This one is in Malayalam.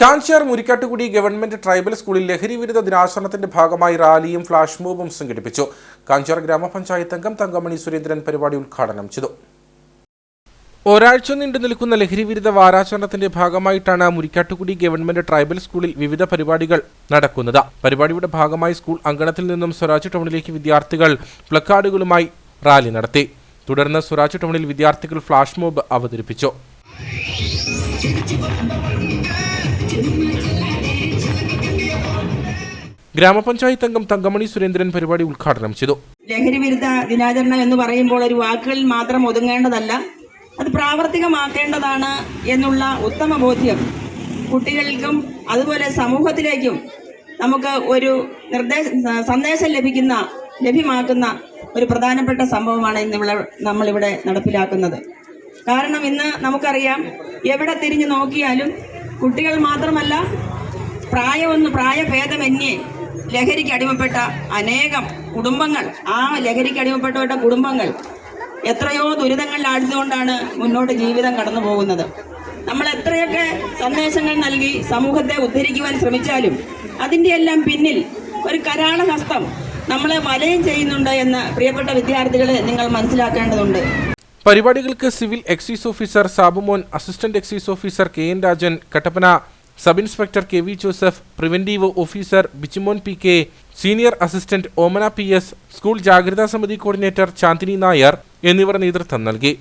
കാഞ്ചിയാർ മുരിക്കാട്ടുകുടി ഗവൺമെന്റ് ട്രൈബൽ സ്കൂളിൽ ലഹരി വിരുദ്ധ ദിനാചരണത്തിന്റെ ഭാഗമായി റാലിയും ഫ്ലാഷ് മോബും സംഘടിപ്പിച്ചു. കാഞ്ചിയാർ ഗ്രാമപഞ്ചായത്ത് അംഗം തങ്കമണി സുരേന്ദ്രൻ പരിപാടി ഉദ്ഘാടനം ചെയ്തു. ഒരാഴ്ച നീണ്ടു നിൽക്കുന്ന ലഹരി വിരുദ്ധ വാരാചരണത്തിന്റെ ഭാഗമായിട്ടാണ് മുരിക്കാട്ടുകുടി ഗവൺമെന്റ് ട്രൈബൽ സ്കൂളിൽ വിവിധ പരിപാടികൾ നടക്കുന്നത്. പരിപാടിയുടെ ഭാഗമായി സ്കൂൾ അങ്കണത്തിൽ നിന്നും സ്വരാജ് ടൗണിലേക്ക് വിദ്യാർത്ഥികൾ പ്ലക്കാർഡുകളുമായി റാലി നടത്തി. തുടർന്ന് സ്വരാജ് ടൗണിൽ വിദ്യാർത്ഥികൾ ഫ്ലാഷ് മോബ് അവതരിപ്പിച്ചു. ഗ്രാമപഞ്ചായത്ത് അംഗം തങ്കമണി സുരേന്ദ്രൻ പരിപാടി ഉദ്ഘാടനം ചെയ്തു. ലഹരി വിരുദ്ധ ദിനാചരണം എന്ന് പറയുമ്പോൾ ഒരു വാക്കുകളിൽ മാത്രം ഒതുങ്ങേണ്ടതല്ല അത് പ്രാവർത്തികമാക്കേണ്ടതാണ് എന്നുള്ള ഉത്തമ ബോധ്യം കുട്ടികൾക്കും അതുപോലെ സമൂഹത്തിലേക്കും നമുക്ക് ഒരു നിർദ്ദേശ സന്ദേശം ലഭിക്കുന്ന ലഭ്യമാക്കുന്ന ഒരു പ്രധാനപ്പെട്ട സംഭവമാണ് ഇന്ന് ഇവിടെ നമ്മളിവിടെ നടപ്പിലാക്കുന്നത്. കാരണം ഇന്ന് നമുക്കറിയാം എവിടെ തിരിഞ്ഞു നോക്കിയാലും കുട്ടികൾ മാത്രമല്ല പ്രായമൊന്ന് പ്രായഭേദമന്യേ ലഹരിക്ക് അടിമപ്പെട്ട അനേകം കുടുംബങ്ങൾ ആ ലഹരിക്ക് അടിമപ്പെട്ടവരുടെ കുടുംബങ്ങൾ എത്രയോ ദുരിതങ്ങളിൽ ആഴ്ന്നുകൊണ്ടാണ് മുന്നോട്ട് ജീവിതം കടന്നു പോകുന്നത്. നമ്മൾ എത്രയൊക്കെ സന്ദേശങ്ങൾ നൽകി സമൂഹത്തെ ഉദ്ധരിക്കുവാൻ ശ്രമിച്ചാലും അതിന്റെ എല്ലാം പിന്നിൽ ഒരു കരാള ഹസ്തം നമ്മളെ വലയം ചെയ്യുന്നുണ്ട് എന്ന് പ്രിയപ്പെട്ട വിദ്യാർത്ഥികളെ നിങ്ങൾ മനസ്സിലാക്കേണ്ടതുണ്ട്. പരിപാടികൾക്ക് civil excise officer Sabumon assistant excise officer K N Rajan Kattappana sub inspector K V Joseph preventive officer Bichimon P K senior assistant Omana P S school ജാഗ്രതാ സമിതി കോർഡിനേറ്റർ ചാന്ദിനി നായർ എന്നിവർ നേതൃത്വം നൽകി.